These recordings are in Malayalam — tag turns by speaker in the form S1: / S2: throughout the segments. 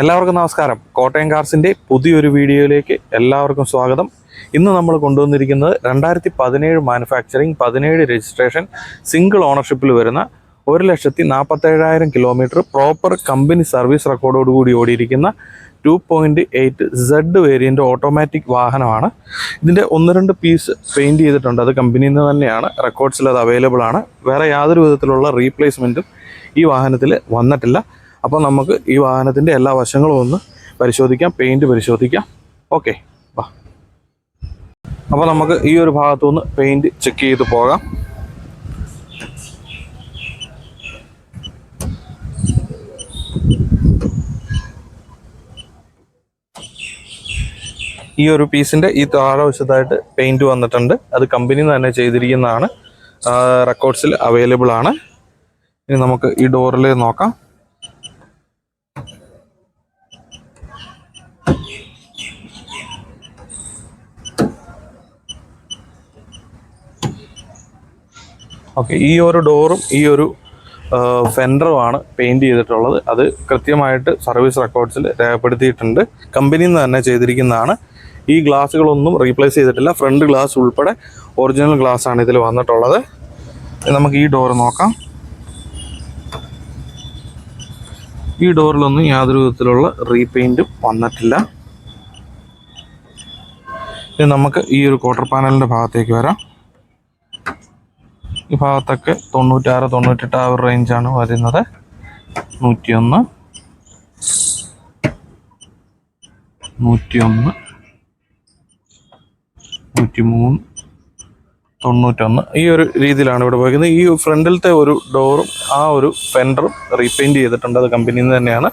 S1: എല്ലാവർക്കും നമസ്കാരം കോട്ടയം കാർസിൻ്റെ പുതിയൊരു വീഡിയോയിലേക്ക് എല്ലാവർക്കും സ്വാഗതം ഇന്ന് നമ്മൾ കൊണ്ടുവന്നിരിക്കുന്നത് രണ്ടായിരത്തി പതിനേഴ് മാനുഫാക്ചറിങ് പതിനേഴ് രജിസ്ട്രേഷൻ സിംഗിൾ ഓണർഷിപ്പിൽ വരുന്ന ഒരു ലക്ഷത്തി നാൽപ്പത്തേഴായിരം കിലോമീറ്റർ പ്രോപ്പർ കമ്പനി സർവീസ് റെക്കോർഡോടുകൂടി ഓടിയിരിക്കുന്ന two point eight Z variant automatic വാഹനമാണ് ഇതിൻ്റെ ഒന്ന് രണ്ട് പീസ് പെയിൻറ്റ് ചെയ്തിട്ടുണ്ട് അത് കമ്പനിയിൽ നിന്ന് തന്നെയാണ് റെക്കോർഡ്സിൽ അത് അവൈലബിൾ ആണ് വേറെ യാതൊരു വിധത്തിലുള്ള റീപ്ലേസ്മെൻറ്റും ഈ വാഹനത്തിൽ വന്നിട്ടില്ല അപ്പോൾ നമുക്ക് ഈ വാഹനത്തിൻ്റെ എല്ലാ വശങ്ങളും ഒന്ന് പരിശോധിക്കാം പെയിൻറ്റ് പരിശോധിക്കാം ഓക്കെ വാ അപ്പോൾ നമുക്ക് ഈ ഒരു ഭാഗത്തുനിന്ന് പെയിൻറ്റ് ചെക്ക് ചെയ്ത് പോകാം ഈ ഒരു പീസിൻ്റെ ഈ താഴെ വശത്തായിട്ട് പെയിൻറ്റ് വന്നിട്ടുണ്ട് അത് കമ്പനി തന്നെ ചെയ്തിരിക്കുന്നതാണ് റെക്കോർഡ്സിൽ അവൈലബിൾ ആണ് ഇനി നമുക്ക് ഈ ഡോറിൽ നോക്കാം ഓക്കെ ഈ ഒരു ഡോറും ഈ ഒരു ഫെൻഡറുമാണ് പെയിൻറ് ചെയ്തിട്ടുള്ളത് അത് കൃത്യമായിട്ട് സർവീസ് റെക്കോർഡ്സിൽ രേഖപ്പെടുത്തിയിട്ടുണ്ട് കമ്പനിയിൽ നിന്ന് തന്നെ ചെയ്തിരിക്കുന്നതാണ് ഈ ഗ്ലാസ്സുകളൊന്നും റീപ്ലേസ് ചെയ്തിട്ടില്ല ഫ്രണ്ട് ഗ്ലാസ് ഉൾപ്പെടെ ഒറിജിനൽ ഗ്ലാസ് ആണ് ഇതിൽ വന്നിട്ടുള്ളത് നമുക്ക് ഈ ഡോർ നോക്കാം ഈ ഡോറിലൊന്നും യാതൊരു വിധത്തിലുള്ള റീപെയിൻറ്റും വന്നിട്ടില്ല ഇനി നമുക്ക് ഈ ഒരു ക്വാർട്ടർ പാനലിൻ്റെ ഭാഗത്തേക്ക് വരാം ഈ ഭാഗത്തൊക്കെ തൊണ്ണൂറ്റാറ് തൊണ്ണൂറ്റെട്ട് ആ ഒരു റേഞ്ചാണ് വരുന്നത് നൂറ്റിയൊന്ന് നൂറ്റിയൊന്ന് നൂറ്റിമൂന്ന് തൊണ്ണൂറ്റൊന്ന് ഈ ഒരു രീതിയിലാണ് ഇവിടെ പോയിരിക്കുന്നത് ഈ ഫ്രണ്ടിലത്തെ ഒരു ഡോറും ആ ഒരു ഫെൻഡറും റീപെയിൻറ്റ് ചെയ്തിട്ടുണ്ട് അത് കമ്പനിയിൽ നിന്ന് തന്നെയാണ്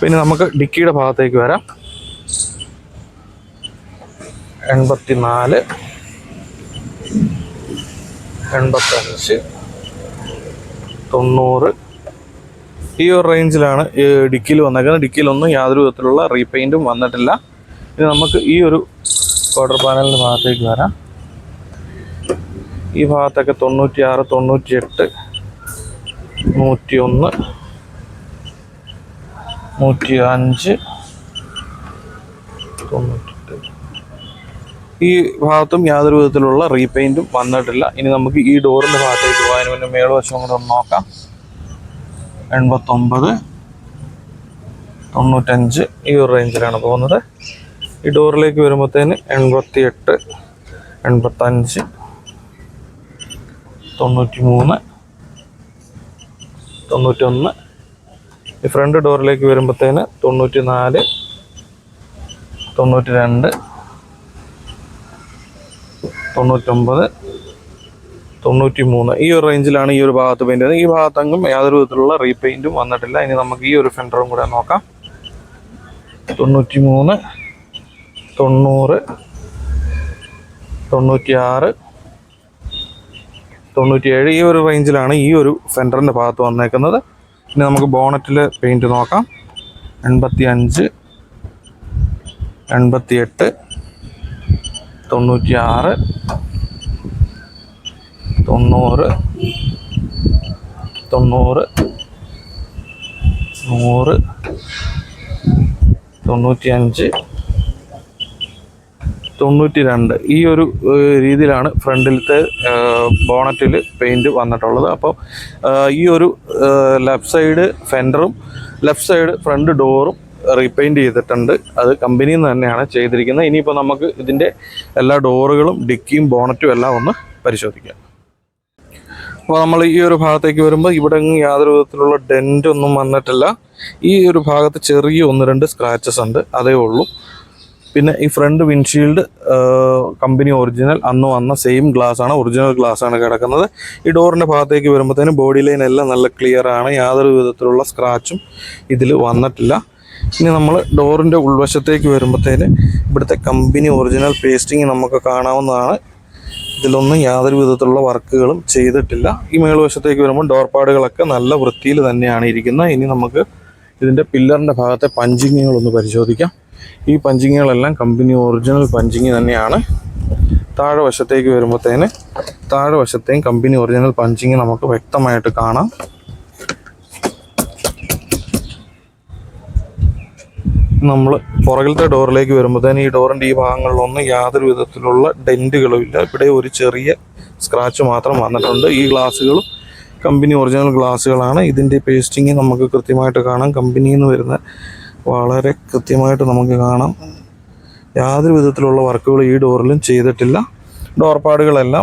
S1: പിന്നെ നമുക്ക് ഡിക്കിയുടെ ഭാഗത്തേക്ക് വരാം എൺപത്തി നാല് എൺപത്തഞ്ച് തൊണ്ണൂറ് ഈ ഒരു റേഞ്ചിലാണ് ഡിക്കിയിൽ വന്നേക്കുന്നത് ഡിക്കിയിലൊന്നും യാതൊരു വിധത്തിലുള്ള റീപെയിൻറ്റും വന്നിട്ടില്ല ഇനി നമുക്ക് ഈ ഒരു ക്വാർട്ടർ പാനലിൻ്റെ ഭാഗത്തേക്ക് വരാം ഈ ഭാഗത്തൊക്കെ തൊണ്ണൂറ്റി ആറ് തൊണ്ണൂറ്റി എട്ട് നൂറ്റി ഒന്ന് നൂറ്റി അഞ്ച് തൊണ്ണൂറ്റി ഈ ഭാഗത്തും യാതൊരു വിധത്തിലുള്ള റീപെയിൻറ്റും വന്നിട്ടില്ല ഇനി നമുക്ക് ഈ ഡോറിൻ്റെ ഭാഗത്തേക്ക് പോകാൻ പിന്നെ മേളുവശം കൂടെ ഒന്ന് നോക്കാം എൺപത്തൊമ്പത് തൊണ്ണൂറ്റഞ്ച് ഈ ഒരു റേഞ്ചിലാണ് പോകുന്നത് ഈ ഡോറിലേക്ക് വരുമ്പോഴത്തേന് എൺപത്തി എട്ട് എൺപത്തഞ്ച് തൊണ്ണൂറ്റി മൂന്ന് തൊണ്ണൂറ്റൊന്ന് ഈ ഫ്രണ്ട് ഡോറിലേക്ക് വരുമ്പോഴത്തേന് തൊണ്ണൂറ്റി നാല് തൊണ്ണൂറ്റി രണ്ട് തൊണ്ണൂറ്റൊമ്പത് തൊണ്ണൂറ്റി മൂന്ന് ഈ ഒരു റേഞ്ചിലാണ് ഈ ഒരു ഭാഗത്ത് പെയിൻ്റ് വരുന്നത് ഈ ഭാഗത്തെങ്കിലും യാതൊരു വിധത്തിലുള്ള റീപെയിൻറ്റും വന്നിട്ടില്ല ഇനി നമുക്ക് ഈ ഒരു ഫെൻഡറും കൂടെ നോക്കാം തൊണ്ണൂറ്റി മൂന്ന് തൊണ്ണൂറ് തൊണ്ണൂറ്റിയാറ് തൊണ്ണൂറ്റിയേഴ് ഈ ഒരു റേഞ്ചിലാണ് ഈ ഒരു ഫെൻഡറിൻ്റെ ഭാഗത്ത് വന്നേക്കുന്നത് ഇനി നമുക്ക് ബോണറ്റിൽ പെയിൻറ്റ് നോക്കാം എൺപത്തി അഞ്ച് എൺപത്തി എട്ട് തൊണ്ണൂറ്റി ആറ് തൊണ്ണൂറ് തൊണ്ണൂറ് നൂറ് തൊണ്ണൂറ്റി അഞ്ച് തൊണ്ണൂറ്റി രണ്ട് ഈ ഒരു രീതിയിലാണ് ഫ്രണ്ടിലത്തെ ബോണറ്റിൽ പെയിൻറ് വന്നിട്ടുള്ളത് അപ്പോൾ ഈ ഒരു ലെഫ്റ്റ് സൈഡ് ഫെൻഡറും ലെഫ്റ്റ് സൈഡ് ഫ്രണ്ട് ഡോറും റീപെയിൻറ്റ് ചെയ്തിട്ടുണ്ട് അത് കമ്പനിയിൽ നിന്ന് തന്നെയാണ് ചെയ്തിരിക്കുന്നത് ഇനിയിപ്പോൾ നമുക്ക് ഇതിൻ്റെ എല്ലാ ഡോറുകളും ഡിക്കിയും ബോണറ്റും എല്ലാം ഒന്ന് പരിശോധിക്കാം അപ്പോൾ നമ്മൾ ഈ ഒരു ഭാഗത്തേക്ക് വരുമ്പോൾ ഇവിടെ യാതൊരു വിധത്തിലുള്ള ഡെൻ്റ് ഒന്നും വന്നിട്ടില്ല ഈ ഒരു ഭാഗത്ത് ചെറിയ ഒന്ന് രണ്ട് സ്ക്രാച്ചസ് ഉണ്ട് അതേ ഉള്ളൂ പിന്നെ ഈ ഫ്രണ്ട് വിൻഷീൽഡ് കമ്പനി ഒറിജിനൽ അന്ന് വന്ന സെയിം ഗ്ലാസ് ആണ് ഒറിജിനൽ ഗ്ലാസ് ആണ് കിടക്കുന്നത് ഈ ഡോറിൻ്റെ ഭാഗത്തേക്ക് വരുമ്പോഴത്തേനും ബോഡി ലൈൻ എല്ലാം നല്ല ക്ലിയർ ആണ് യാതൊരു വിധത്തിലുള്ള സ്ക്രാച്ചും ഇതിൽ വന്നിട്ടില്ല ഇനി നമ്മൾ ഡോറിൻ്റെ ഉൾവശത്തേക്ക് വരുമ്പോഴത്തേന് ഇവിടുത്തെ കമ്പനി ഒറിജിനൽ പേസ്റ്റിംഗ് നമുക്ക് കാണാവുന്നതാണ് ഇതിലൊന്നും യാതൊരു വിധത്തിലുള്ള വർക്കുകളും ചെയ്തിട്ടില്ല ഈ മേൾവശത്തേക്ക് വരുമ്പോൾ ഡോർ പാടുകളൊക്കെ നല്ല വൃത്തിയിൽ തന്നെയാണ് ഇരിക്കുന്നത് ഇനി നമുക്ക് ഇതിൻ്റെ പില്ലറിൻ്റെ ഭാഗത്തെ പഞ്ചിങ്ങുകളൊന്ന് പരിശോധിക്കാം ഈ പഞ്ചിങ്ങുകളെല്ലാം കമ്പനി ഒറിജിനൽ പഞ്ചിങ് തന്നെയാണ് താഴെ വശത്തേക്ക് വരുമ്പോഴത്തേന് താഴെ വശത്തെയും കമ്പനി ഒറിജിനൽ പഞ്ചിങ് നമുക്ക് വ്യക്തമായിട്ട് കാണാം നമ്മൾ പുറകിലത്തെ ഡോറിലേക്ക് വരുമ്പോഴത്തേന് ഈ ഡോറിൻ്റെ ഈ ഭാഗങ്ങളിലൊന്നും യാതൊരു വിധത്തിലുള്ള ഡെൻറ്റുകളും ഇല്ല ഇവിടെ ഒരു ചെറിയ സ്ക്രാച്ച് മാത്രം വന്നിട്ടുണ്ട് ഈ ഗ്ലാസ്സുകളും കമ്പനി ഒറിജിനൽ ഗ്ലാസ്സുകളാണ് ഇതിൻ്റെ പേസ്റ്റിങ് നമുക്ക് കൃത്യമായിട്ട് കാണാം കമ്പനിയിൽ നിന്ന് വരുന്ന വളരെ കൃത്യമായിട്ട് നമുക്ക് കാണാം യാതൊരു വിധത്തിലുള്ള വർക്കുകൾ ഈ ഡോറിലും ചെയ്തിട്ടില്ല ഡോർ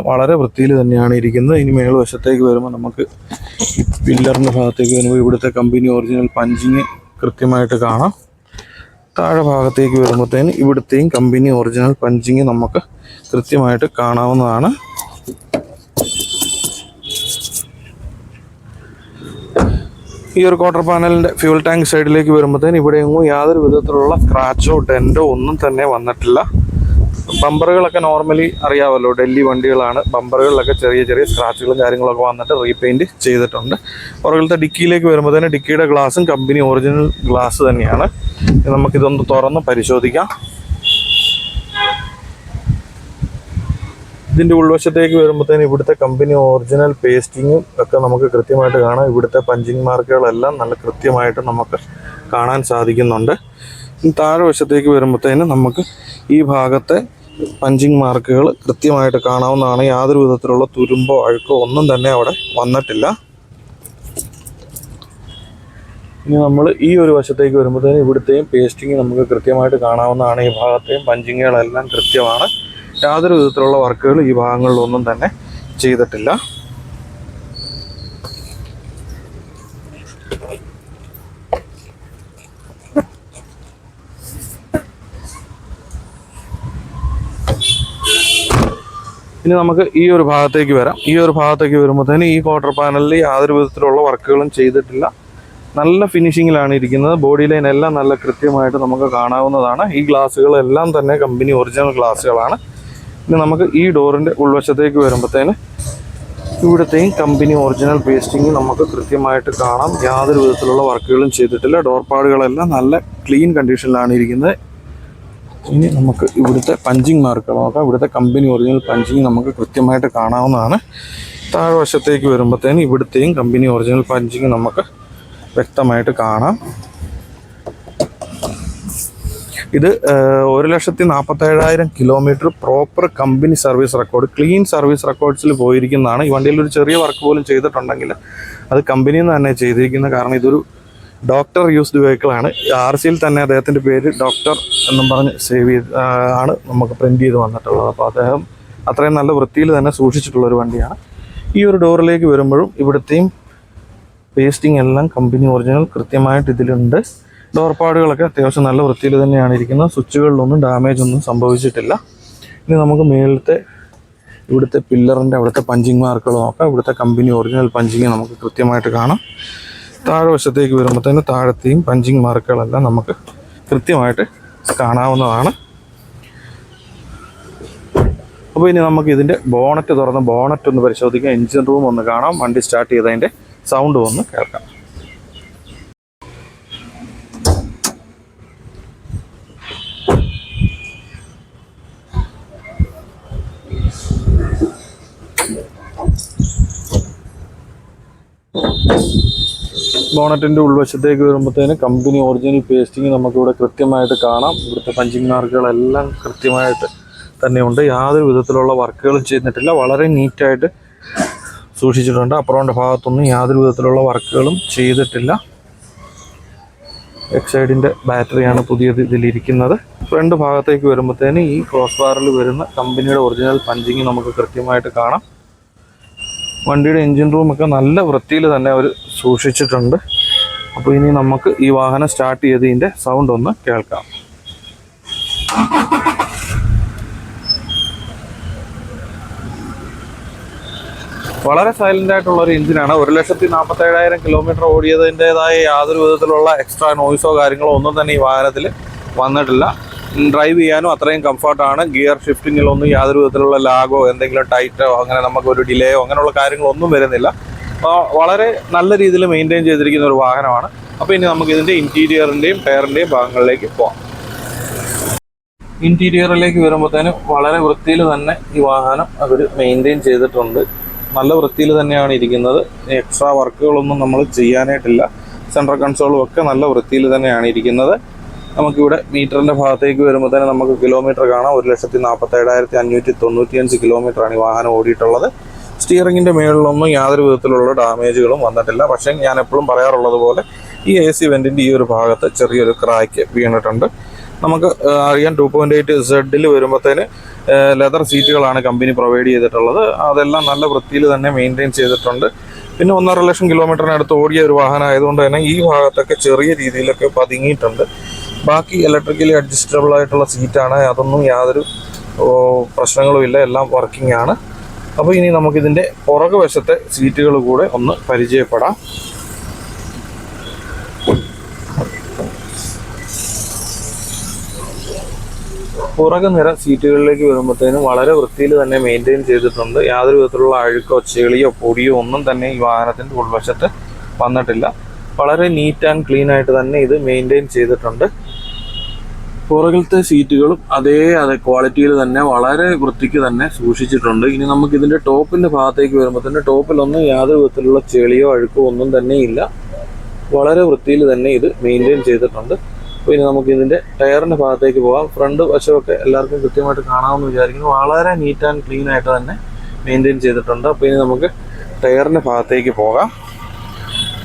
S1: വളരെ വൃത്തിയിൽ തന്നെയാണ് ഇരിക്കുന്നത് ഇനി മേൽവശത്തേക്ക് വരുമ്പോൾ നമുക്ക് പില്ലറിൻ്റെ ഭാഗത്തേക്ക് വരുമ്പോൾ ഇവിടുത്തെ കമ്പനി ഒറിജിനൽ പഞ്ചിങ് കൃത്യമായിട്ട് കാണാം താഴെ ഭാഗത്തേക്ക് വരുമ്പോഴത്തേന് ഇവിടുത്തെയും കമ്പനി ഒറിജിനൽ പഞ്ചിങ് നമുക്ക് കൃത്യമായിട്ട് കാണാവുന്നതാണ് ഈ ഒരു ക്വാർട്ടർ പാനലിൻ്റെ ഫ്യൂൽ ടാങ്ക് സൈഡിലേക്ക് വരുമ്പോഴത്തേന് ഇവിടെയെങ്ങും യാതൊരു വിധത്തിലുള്ള സ്ക്രാച്ചോ ഡെൻറ്റോ ഒന്നും തന്നെ വന്നിട്ടില്ല ബമ്പറുകളൊക്കെ നോർമലി അറിയാമല്ലോ ഡൽഹി വണ്ടികളാണ് ബമ്പറുകളിലൊക്കെ ചെറിയ ചെറിയ സ്ക്രാച്ചുകളും കാര്യങ്ങളൊക്കെ വന്നിട്ട് റീപെയിൻറ്റ് ചെയ്തിട്ടുണ്ട് പുറകിലത്തെ ഡിക്കിയിലേക്ക് വരുമ്പോൾ തന്നെ ഡിക്കിയുടെ ഗ്ലാസും കമ്പനി ഒറിജിനൽ ഗ്ലാസ് തന്നെയാണ് നമുക്കിതൊന്ന് തുറന്ന് പരിശോധിക്കാം ഇതിൻ്റെ ഉൾവശത്തേക്ക് വരുമ്പോഴത്തേന് ഇവിടുത്തെ കമ്പനി ഒറിജിനൽ പേസ്റ്റിങ്ങും ഒക്കെ നമുക്ക് കൃത്യമായിട്ട് കാണാം ഇവിടുത്തെ പഞ്ചിങ് മാർക്കുകളെല്ലാം നല്ല കൃത്യമായിട്ട് നമുക്ക് കാണാൻ സാധിക്കുന്നുണ്ട് താഴെ വശത്തേക്ക് വരുമ്പോഴത്തേന് നമുക്ക് ഈ ഭാഗത്തെ പഞ്ചിങ് മാർക്കുകൾ കൃത്യമായിട്ട് കാണാവുന്നതാണ് യാതൊരു വിധത്തിലുള്ള തുരുമ്പോ അഴുക്കോ ഒന്നും തന്നെ അവിടെ വന്നിട്ടില്ല ഇനി നമ്മൾ ഈ ഒരു വശത്തേക്ക് വരുമ്പോഴത്തേനും ഇവിടുത്തെയും പേസ്റ്റിംഗ് നമുക്ക് കൃത്യമായിട്ട് കാണാവുന്നതാണ് ഈ ഭാഗത്തെയും പഞ്ചിങ്ങുകളെല്ലാം കൃത്യമാണ് യാതൊരു വിധത്തിലുള്ള വർക്കുകൾ ഈ ഭാഗങ്ങളിലൊന്നും തന്നെ ചെയ്തിട്ടില്ല ഇനി നമുക്ക് ഈ ഒരു ഭാഗത്തേക്ക് വരാം ഈ ഒരു ഭാഗത്തേക്ക് വരുമ്പോഴത്തേന് ഈ ക്വാർട്ടർ പാനലിൽ യാതൊരു വിധത്തിലുള്ള വർക്കുകളും ചെയ്തിട്ടില്ല നല്ല ഫിനിഷിങ്ങിലാണ് ഇരിക്കുന്നത് ബോഡി ലൈൻ എല്ലാം നല്ല കൃത്യമായിട്ട് നമുക്ക് കാണാവുന്നതാണ് ഈ ഗ്ലാസ്സുകളെല്ലാം തന്നെ കമ്പനി ഒറിജിനൽ ഗ്ലാസ്സുകളാണ് ഇനി നമുക്ക് ഈ ഡോറിൻ്റെ ഉൾവശത്തേക്ക് വരുമ്പോഴത്തേന് ഇവിടുത്തെയും കമ്പനി ഒറിജിനൽ പേസ്റ്റിംഗ് നമുക്ക് കൃത്യമായിട്ട് കാണാം യാതൊരു വിധത്തിലുള്ള വർക്കുകളും ചെയ്തിട്ടില്ല ഡോർ നല്ല ക്ലീൻ കണ്ടീഷനിലാണ് ഇരിക്കുന്നത് ഇനി നമുക്ക് ഇവിടുത്തെ പഞ്ചിങ് മാർക്ക് നോക്കാം ഇവിടുത്തെ കമ്പനി ഒറിജിനൽ പഞ്ചിങ് നമുക്ക് കൃത്യമായിട്ട് കാണാവുന്നതാണ് വശത്തേക്ക് വരുമ്പോഴത്തേന് ഇവിടുത്തെയും കമ്പനി ഒറിജിനൽ പഞ്ചിങ് നമുക്ക് വ്യക്തമായിട്ട് കാണാം ഇത് ഒരു ലക്ഷത്തി നാൽപ്പത്തേഴായിരം kilometre proper company service record clean service റെക്കോർഡ്സിൽ പോയിരിക്കുന്നതാണ് ഈ വണ്ടിയിൽ ഒരു ചെറിയ വർക്ക് പോലും ചെയ്തിട്ടുണ്ടെങ്കിൽ അത് കമ്പനിയിൽ നിന്ന് തന്നെ ചെയ്തിരിക്കുന്നത് കാരണം ഇതൊരു ഡോക്ടർ യൂസ്ഡ് വെഹിക്കിളാണ് ആർ സിയിൽ തന്നെ അദ്ദേഹത്തിൻ്റെ പേര് ഡോക്ടർ എന്നും പറഞ്ഞ് സേവ് ചെയ്ത് ആണ് നമുക്ക് പ്രിൻ്റ് ചെയ്ത് വന്നിട്ടുള്ളത് അപ്പോൾ അദ്ദേഹം അത്രയും നല്ല വൃത്തിയിൽ തന്നെ സൂക്ഷിച്ചിട്ടുള്ള ഒരു വണ്ടിയാണ് ഈ ഒരു ഡോറിലേക്ക് വരുമ്പോഴും ഇവിടുത്തെയും പേസ്റ്റിംഗ് എല്ലാം കമ്പനി ഒറിജിനൽ കൃത്യമായിട്ട് ഇതിലുണ്ട് ഡോർ പാടുകളൊക്കെ അത്യാവശ്യം നല്ല വൃത്തിയിൽ തന്നെയാണ് ഇരിക്കുന്നത് സ്വിച്ചുകളിലൊന്നും ഡാമേജ് ഒന്നും സംഭവിച്ചിട്ടില്ല ഇനി നമുക്ക് മേളത്തെ ഇവിടുത്തെ പില്ലറിൻ്റെ അവിടുത്തെ പഞ്ചിങ് മാർക്കുകൾ നോക്കാം ഇവിടുത്തെ കമ്പനി ഒറിജിനൽ പഞ്ചിങ് നമുക്ക് കൃത്യമായിട്ട് കാണാം താഴെ വശത്തേക്ക് വരുമ്പോഴത്തേന് താഴത്തെയും പഞ്ചിങ് മാർക്കുകളെല്ലാം നമുക്ക് കൃത്യമായിട്ട് കാണാവുന്നതാണ് അപ്പോൾ ഇനി നമുക്ക് ഇതിൻ്റെ ബോണറ്റ് തുറന്ന് ബോണറ്റ് ഒന്ന് പരിശോധിക്കാം എഞ്ചിൻ റൂം ഒന്ന് കാണാം വണ്ടി സ്റ്റാർട്ട് ചെയ്തതിൻ്റെ സൗണ്ട് ഒന്ന് കേൾക്കാം ബോണറ്റിൻ്റെ ഉൾവശത്തേക്ക് വരുമ്പോഴത്തേന് കമ്പനി ഒറിജിനൽ പേസ്റ്റിംഗ് നമുക്കിവിടെ കൃത്യമായിട്ട് കാണാം ഇവിടുത്തെ പഞ്ചിങ് മാർക്കുകളെല്ലാം കൃത്യമായിട്ട് തന്നെയുണ്ട് യാതൊരു വിധത്തിലുള്ള വർക്കുകളും ചെയ്തിട്ടില്ല വളരെ നീറ്റായിട്ട് സൂക്ഷിച്ചിട്ടുണ്ട് അപ്പുറോൻ്റെ ഭാഗത്തൊന്നും യാതൊരു വിധത്തിലുള്ള വർക്കുകളും ചെയ്തിട്ടില്ല എക്സൈഡിൻ്റെ ബാറ്ററിയാണ് പുതിയത് ഇതിലിരിക്കുന്നത് ഫ്രണ്ട് ഭാഗത്തേക്ക് വരുമ്പോഴത്തേന് ഈ ക്രോസ് ബാറിൽ വരുന്ന കമ്പനിയുടെ ഒറിജിനൽ പഞ്ചിങ് നമുക്ക് കൃത്യമായിട്ട് കാണാം വണ്ടിയുടെ എൻജിൻ റൂമൊക്കെ നല്ല വൃത്തിയിൽ തന്നെ അവർ സൂക്ഷിച്ചിട്ടുണ്ട് അപ്പോൾ ഇനി നമുക്ക് ഈ വാഹനം സ്റ്റാർട്ട് ചെയ്തതിൻ്റെ സൗണ്ട് ഒന്ന് കേൾക്കാം വളരെ സൈലന്റ് ആയിട്ടുള്ള ഒരു എഞ്ചിനാണ് ഒരു ലക്ഷത്തി നാൽപ്പത്തേഴായിരം കിലോമീറ്റർ ഓടിയതിൻ്റെതായ യാതൊരു വിധത്തിലുള്ള എക്സ്ട്രാ നോയ്സോ കാര്യങ്ങളോ ഒന്നും തന്നെ ഈ വാഹനത്തിൽ വന്നിട്ടില്ല ഡ്രൈവ് ചെയ്യാനും അത്രയും കംഫർട്ടാണ് ഗിയർ ഷിഫ്റ്റിങ്ങിലൊന്നും യാതൊരു വിധത്തിലുള്ള ലാഗോ എന്തെങ്കിലും ടൈറ്റോ അങ്ങനെ നമുക്കൊരു ഡിലേയോ അങ്ങനെയുള്ള കാര്യങ്ങളൊന്നും വരുന്നില്ല വളരെ നല്ല രീതിയിൽ മെയിൻറ്റെയിൻ ചെയ്തിരിക്കുന്ന ഒരു വാഹനമാണ് അപ്പോൾ ഇനി നമുക്ക് ഇതിൻ്റെ ഇൻറ്റീരിയറിൻ്റെയും ടയറിൻ്റെയും ഭാഗങ്ങളിലേക്ക് പോകാം ഇൻറ്റീരിയറിലേക്ക് വരുമ്പോഴത്തേനും വളരെ വൃത്തിയിൽ തന്നെ ഈ വാഹനം അവർ മെയിൻറ്റെയിൻ ചെയ്തിട്ടുണ്ട് നല്ല വൃത്തിയിൽ തന്നെയാണ് ഇരിക്കുന്നത് എക്സ്ട്രാ വർക്കുകളൊന്നും നമ്മൾ ചെയ്യാനായിട്ടില്ല സെൻട്രൽ കൺസോളും ഒക്കെ നല്ല വൃത്തിയിൽ തന്നെയാണ് ഇരിക്കുന്നത് നമുക്കിവിടെ മീറ്ററിൻ്റെ ഭാഗത്തേക്ക് വരുമ്പോൾ തന്നെ നമുക്ക് കിലോമീറ്റർ കാണാം ഒരു ലക്ഷത്തി നാൽപ്പത്തേഴായിരത്തി അഞ്ഞൂറ്റി തൊണ്ണൂറ്റിയഞ്ച് കിലോമീറ്ററാണ് ഈ വാഹനം ഓടിയിട്ടുള്ളത് സ്റ്റിയറിങ്ങിൻ്റെ മേളിലൊന്നും യാതൊരു വിധത്തിലുള്ള ഡാമേജുകളും വന്നിട്ടില്ല പക്ഷേ ഞാൻ എപ്പോഴും പറയാറുള്ളത് പോലെ ഈ എ സി വെൻറ്റിൻ്റെ ഈ ഒരു ഭാഗത്ത് ചെറിയൊരു ക്രാക്ക് വീണിട്ടുണ്ട് നമുക്ക് അറിയാം ടു പോയിൻ്റ് എയ്റ്റ് സെഡിൽ വരുമ്പോഴത്തേന് ലെതർ സീറ്റുകളാണ് കമ്പനി പ്രൊവൈഡ് ചെയ്തിട്ടുള്ളത് അതെല്ലാം നല്ല വൃത്തിയിൽ തന്നെ മെയിൻറ്റെയിൻ ചെയ്തിട്ടുണ്ട് പിന്നെ ഒന്നര ലക്ഷം കിലോമീറ്ററിനടുത്ത് ഓടിയ ഒരു വാഹനം ആയതുകൊണ്ട് തന്നെ ഈ ഭാഗത്തൊക്കെ ചെറിയ രീതിയിലൊക്കെ പതുങ്ങിയിട്ടുണ്ട് ബാക്കി ഇലക്ട്രിക്കലി അഡ്ജസ്റ്റബിൾ ആയിട്ടുള്ള സീറ്റാണ് അതൊന്നും യാതൊരു പ്രശ്നങ്ങളും ഇല്ല എല്ലാം വർക്കിംഗ് ആണ് അപ്പോൾ ഇനി നമുക്കിതിൻ്റെ പുറക് വശത്തെ സീറ്റുകൾ കൂടെ ഒന്ന് പരിചയപ്പെടാം പുറക് നിര സീറ്റുകളിലേക്ക് വരുമ്പോഴത്തേനും വളരെ വൃത്തിയിൽ തന്നെ മെയിൻറ്റെയിൻ ചെയ്തിട്ടുണ്ട് യാതൊരു വിധത്തിലുള്ള അഴുക്കോ ചെളിയോ പൊടിയോ ഒന്നും തന്നെ ഈ വാഹനത്തിൻ്റെ ഉൾവശത്ത് വന്നിട്ടില്ല വളരെ നീറ്റ് ആൻഡ് ക്ലീൻ ആയിട്ട് തന്നെ ഇത് മെയിൻറ്റെയിൻ ചെയ്തിട്ടുണ്ട് പുറകിലത്തെ സീറ്റുകളും അതേ അതേ ക്വാളിറ്റിയിൽ തന്നെ വളരെ വൃത്തിക്ക് തന്നെ സൂക്ഷിച്ചിട്ടുണ്ട് ഇനി നമുക്ക് ഇതിൻ്റെ ടോപ്പിൻ്റെ ഭാഗത്തേക്ക് വരുമ്പോൾ തന്നെ ടോപ്പിലൊന്നും യാതൊരു വിധത്തിലുള്ള ചെളിയോ അഴുക്കോ ഒന്നും തന്നെ ഇല്ല വളരെ വൃത്തിയിൽ തന്നെ ഇത് മെയിൻറ്റെയിൻ ചെയ്തിട്ടുണ്ട് അപ്പോൾ ഇനി നമുക്ക് ഇതിൻ്റെ ടയറിൻ്റെ ഭാഗത്തേക്ക് പോകാം ഫ്രണ്ട് വശമൊക്കെ എല്ലാവർക്കും കൃത്യമായിട്ട് കാണാമെന്ന് വിചാരിക്കുന്നു വളരെ നീറ്റ് ആൻഡ് ക്ലീൻ ആയിട്ട് തന്നെ മെയിൻറ്റെയിൻ ചെയ്തിട്ടുണ്ട് അപ്പോൾ ഇനി നമുക്ക് ടയറിൻ്റെ ഭാഗത്തേക്ക് പോകാം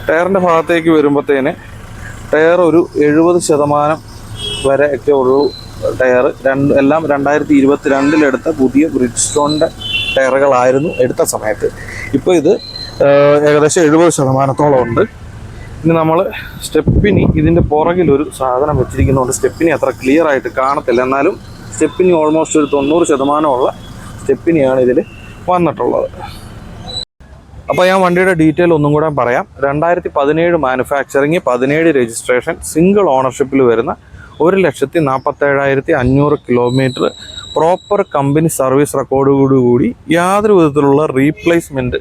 S1: ടയറിൻ്റെ ഭാഗത്തേക്ക് വരുമ്പോഴത്തേന് ടയർ ഒരു എഴുപത് ശതമാനം വരെ ഒക്കെ ഉള്ളൂ ടയർ രണ്ട് എല്ലാം രണ്ടായിരത്തി ഇരുപത്തി രണ്ടിലെടുത്ത പുതിയ ബ്രിഡ്സ്റ്റോണിൻ്റെ ടയറുകളായിരുന്നു എടുത്ത സമയത്ത് ഇപ്പോൾ ഇത് ഏകദേശം എഴുപത് ശതമാനത്തോളം ഉണ്ട് ഇനി നമ്മൾ സ്റ്റെപ്പിനി ഇതിൻ്റെ പുറകിലൊരു സാധനം വെച്ചിരിക്കുന്നതുകൊണ്ട് സ്റ്റെപ്പിനി അത്ര ക്ലിയർ ആയിട്ട് കാണത്തില്ല എന്നാലും സ്റ്റെപ്പിനി ഓൾമോസ്റ്റ് ഒരു തൊണ്ണൂറ് ശതമാനമുള്ള സ്റ്റെപ്പിനിയാണ് ഇതിൽ വന്നിട്ടുള്ളത് അപ്പോൾ ഞാൻ വണ്ടിയുടെ ഡീറ്റെയിൽ ഒന്നും കൂടെ പറയാം രണ്ടായിരത്തി പതിനേഴ് മാനുഫാക്ചറിങ് പതിനേഴ് രജിസ്ട്രേഷൻ സിംഗിൾ ഓണർഷിപ്പിൽ വരുന്ന ഒരു ലക്ഷത്തി നാൽപ്പത്തേഴായിരത്തി അഞ്ഞൂറ് കിലോമീറ്റർ പ്രോപ്പർ കമ്പനി സർവീസ് റെക്കോർഡോടുകൂടി യാതൊരു വിധത്തിലുള്ള റീപ്ലേസ്മെൻറ്റ്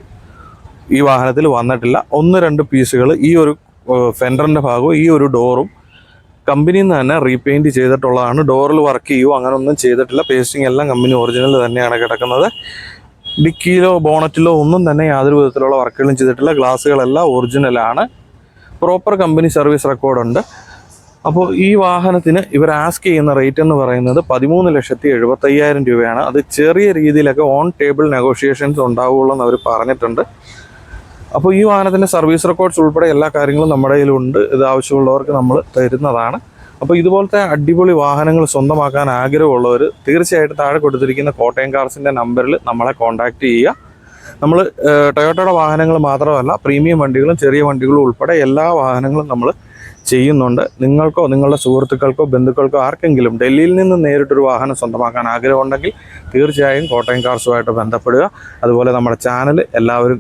S1: ഈ വാഹനത്തിൽ വന്നിട്ടില്ല ഒന്ന് രണ്ട് പീസുകൾ ഈ ഒരു ഫെൻഡറിൻ്റെ ഭാഗവും ഈ ഒരു ഡോറും കമ്പനിയിൽ നിന്ന് തന്നെ റീപെയിൻറ്റ് ചെയ്തിട്ടുള്ളതാണ് ഡോറിൽ വർക്ക് ചെയ്യുമോ അങ്ങനെയൊന്നും ചെയ്തിട്ടില്ല പേസ്റ്റിംഗ് എല്ലാം കമ്പനി ഒറിജിനൽ തന്നെയാണ് കിടക്കുന്നത് ഡിക്കിയിലോ ബോണറ്റിലോ ഒന്നും തന്നെ യാതൊരു വിധത്തിലുള്ള വർക്കുകളും ചെയ്തിട്ടില്ല ഗ്ലാസ്സുകളെല്ലാം ഒറിജിനലാണ് പ്രോപ്പർ കമ്പനി സർവീസ് റെക്കോർഡുണ്ട് അപ്പോൾ ഈ വാഹനത്തിന് ഇവർ ആസ്ക് ചെയ്യുന്ന റേറ്റ് എന്ന് പറയുന്നത് പതിമൂന്ന് ലക്ഷത്തി അയ്യായിരം രൂപയാണ് അത് ചെറിയ രീതിയിലൊക്കെ ഓൺ ടേബിൾ നെഗോഷിയേഷൻസ് ഉണ്ടാവുകയുള്ളൂ എന്ന് അവർ പറഞ്ഞിട്ടുണ്ട് അപ്പോൾ ഈ വാഹനത്തിൻ്റെ സർവീസ് റെക്കോർഡ്സ് ഉൾപ്പെടെ എല്ലാ കാര്യങ്ങളും നമ്മുടെ കയ്യിലുണ്ട് ഇത് ആവശ്യമുള്ളവർക്ക് നമ്മൾ തരുന്നതാണ് അപ്പോൾ ഇതുപോലത്തെ അടിപൊളി വാഹനങ്ങൾ സ്വന്തമാക്കാൻ ആഗ്രഹമുള്ളവർ തീർച്ചയായിട്ടും താഴെ കൊടുത്തിരിക്കുന്ന കോട്ടയം കാർസിൻ്റെ നമ്പറിൽ നമ്മളെ കോൺടാക്റ്റ് ചെയ്യുക നമ്മൾ ടൊയോട്ടയുടെ വാഹനങ്ങൾ മാത്രമല്ല പ്രീമിയം വണ്ടികളും ചെറിയ വണ്ടികളും ഉൾപ്പെടെ എല്ലാ വാഹനങ്ങളും നമ്മൾ ചെയ്യുന്നുണ്ട് നിങ്ങൾക്കോ നിങ്ങളുടെ സുഹൃത്തുക്കൾക്കോ ബന്ധുക്കൾക്കോ ആർക്കെങ്കിലും ഡൽഹിയിൽ നിന്ന് നേരിട്ടൊരു വാഹനം സ്വന്തമാക്കാൻ ആഗ്രഹമുണ്ടെങ്കിൽ തീർച്ചയായും കോട്ടയം കാർസുമായിട്ട് ബന്ധപ്പെടുക അതുപോലെ നമ്മുടെ ചാനൽ എല്ലാവരും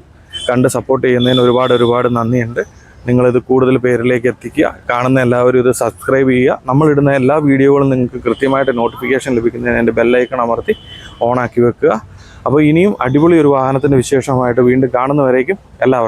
S1: കണ്ട് സപ്പോർട്ട് ചെയ്യുന്നതിന് ഒരുപാട് ഒരുപാട് നന്ദിയുണ്ട് നിങ്ങളിത് കൂടുതൽ പേരിലേക്ക് എത്തിക്കുക കാണുന്ന എല്ലാവരും ഇത് സബ്സ്ക്രൈബ് ചെയ്യുക നമ്മളിടുന്ന എല്ലാ വീഡിയോകളും നിങ്ങൾക്ക് കൃത്യമായിട്ട് നോട്ടിഫിക്കേഷൻ ലഭിക്കുന്നതിന് എൻ്റെ ബെല്ലൈക്കൺ അമർത്തി ഓണാക്കി വെക്കുക അപ്പോൾ ഇനിയും അടിപൊളി ഒരു വാഹനത്തിൻ്റെ വിശേഷമായിട്ട് വീണ്ടും കാണുന്നവരേക്കും എല്ലാവർക്കും